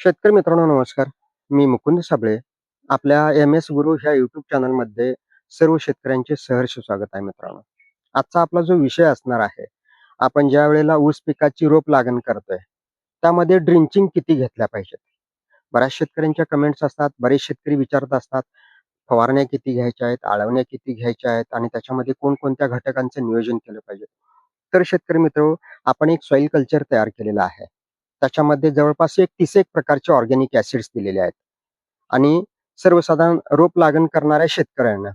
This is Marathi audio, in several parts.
शेतकरी मित्रांनो नमस्कार. मी मुकुंद साबळे. आपल्या एम एस गुरु ह्या युट्यूब चॅनलमध्ये सर्व शेतकऱ्यांचे सहर्ष स्वागत आहे मित्रांनो. आजचा आपला जो विषय असणार आहे आपण ज्या वेळेला ऊस पिकाची रोप लागण करतोय त्यामध्ये ड्रिंचिंग किती घेतल्या पाहिजेत? बऱ्याच शेतकऱ्यांच्या कमेंट्स असतात बरेच शेतकरी विचारत असतात फवारण्या किती घ्यायच्या आहेत आळवण्या किती घ्यायच्या आहेत आणि त्याच्यामध्ये कोणकोणत्या घटकांचं नियोजन केलं पाहिजे? तर शेतकरी मित्र आपण एक सॉइल कल्चर तयार केलेला आहे. त्याच्यामध्ये जवळपास एक तीस एक प्रकारचे ऑर्गॅनिक ऍसिड्स दिलेले आहेत. आणि सर्वसाधारण रोप लागण करणाऱ्या शेतकऱ्यांना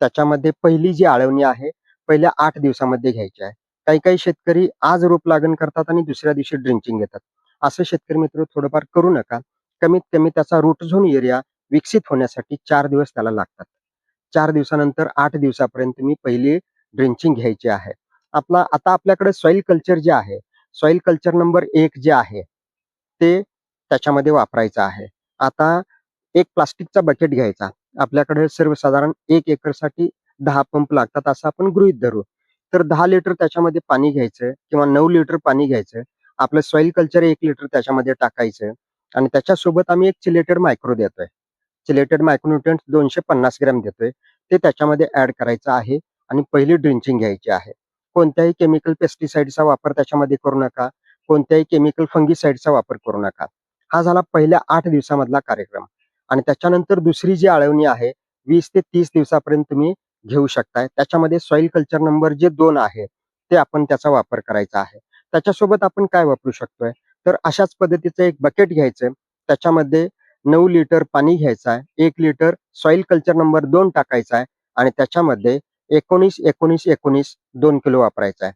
त्याच्यामध्ये पहिली जी आळवणी आहे पहिल्या आठ दिवसामध्ये घ्यायची आहे. काही काही शेतकरी आज रोप लागण करतात आणि दुसऱ्या दिवशी ड्रिंचिंग घेतात. असं शेतकरी मित्र थोडंफार करू नका. कमीत कमी त्याचा रूट झोन एरिया विकसित होण्यासाठी चार दिवस त्याला लागतात. चार दिवसानंतर आठ दिवसापर्यंत मी पहिली ड्रिंचिंग घ्यायची आहे. आपला आता आपल्याकडे सॉइल कल्चर जे आहे सॉइल कल्चर नंबर एक जे आहे ते त्याच्यामध्ये वापरायचं आहे. आता एक प्लास्टिकचा बकेट घ्यायचा. आपल्याकडे सर्वसाधारण एक एकरसाठी दहा पंप लागतात असं आपण गृहित धरू. तर दहा लिटर त्याच्यामध्ये पाणी घ्यायचं किंवा नऊ लिटर पाणी घ्यायचं. आपलं सॉइल कल्चर एक लिटर त्याच्यामध्ये टाकायचं. आणि त्याच्यासोबत आम्ही एक चिलेटेड मायक्रो देतोय. चिलेटेड मायक्रोन्युट्रंट दोनशे पन्नास ग्रॅम देतोय. ते त्याच्यामध्ये ऍड करायचं आहे. आणि पहिली ड्रिंचिंग घ्यायची आहे. कोणत्याही केमिकल पेस्टिसाइडचा वापर त्याच्यामध्ये करू नका. कोणत्याही केमिकल फंगिसाइडचा वापर करू नका. हा झाला पहिल्या आठ दिवसामधला कार्यक्रम. आणि त्याच्यानंतर दुसरी जी आळवणी आहे वीस ते तीस दिवसापर्यंत तुम्ही घेऊ शकताय. त्याच्यामध्ये सॉइल कल्चर नंबर जे दोन आहे ते आपण त्याचा वापर करायचा आहे. त्याच्यासोबत आपण काय वापरू शकतोय? तर अशाच पद्धतीचं एक बकेट घ्यायचं. त्याच्यामध्ये नऊ लिटर पाणी घ्यायचं आहे. एक लिटर सॉइल कल्चर नंबर दोन टाकायचा आहे. आणि त्याच्यामध्ये एकोणीस एकोणीस एकोणीस दोन किलो वापरायचा आहे.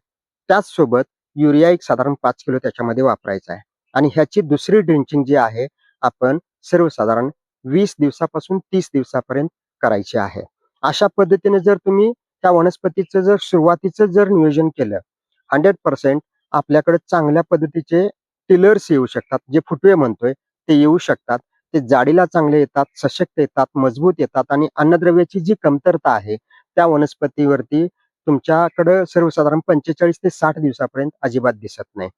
त्याचसोबत युरिया एक साधारण पाच किलो त्याच्यामध्ये वापरायचा आहे. आणि ह्याची दुसरी ड्रिंचिंग जी आहे आपण सर्वसाधारण वीस दिवसापासून तीस दिवसापर्यंत करायची आहे. अशा पद्धतीने जर तुम्ही त्या वनस्पतीचं जर सुरुवातीचं जर नियोजन केलं हंड्रेड पर्सेंट आपल्याकडे चांगल्या पद्धतीचे टिलर्स येऊ शकतात. जे फुटवे म्हणतोय ते येऊ शकतात. ते जाडीला चांगले येतात सशक्त येतात मजबूत येतात आणि अन्नद्रव्याची जी कमतरता आहे त्या वनस्पतीवरती तुमच्याकडं सर्वसाधारण पंचेचाळीस ते साठ दिवसापर्यंत अजिबात दिसत नाही.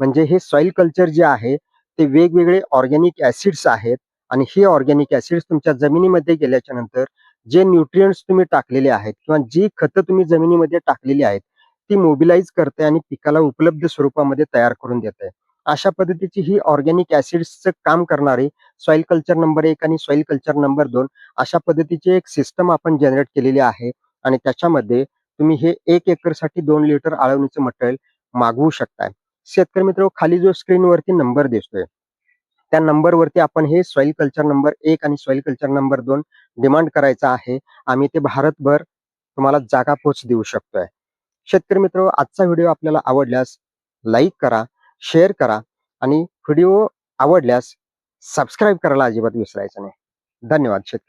म्हणजे हे सॉइल कल्चर जे आहे ते वेगवेगळे ऑर्गॅनिक ऍसिड्स आहेत आणि हे ऑर्गॅनिक ऍसिड्स तुमच्या जमिनीमध्ये गेल्याच्यानंतर जे न्यूट्रियंट्स तुम्ही टाकलेले आहेत किंवा जी खतं तुम्ही जमिनीमध्ये टाकलेली आहेत ती मोबिलाईज करते आणि पिकाला उपलब्ध स्वरूपामध्ये तयार करून देते. अशा पद्धतीची ही ऑर्गॅनिक ऍसिड्सचं काम करणारी सॉइल कल्चर नंबर एक आणि सॉइल कल्चर नंबर दोन अशा पद्धतीची एक सिस्टम आपण जनरेट केलेली आहे. आणि त्याच्यामध्ये तुम्ही हे एक एकरसाठी दोन लिटर आळवणीचं मटेरियल मागवू शकताय. शेतकरी मित्र खाली जो स्क्रीनवरती नंबर दिसतोय त्या नंबरवरती आपण हे सॉइल कल्चर नंबर एक आणि सॉइल कल्चर नंबर दोन डिमांड करायचा आहे. आम्ही ते भारतभर तुम्हाला जागा पोच देऊ शकतोय. शेतकरी मित्र आजचा व्हिडिओ आपल्याला आवडल्यास लाईक करा शेअर करा आणि व्हिडिओ आवडल्यास सबस्क्राईब करायला अजिबात विसरायचं नाही. धन्यवाद शेतकरी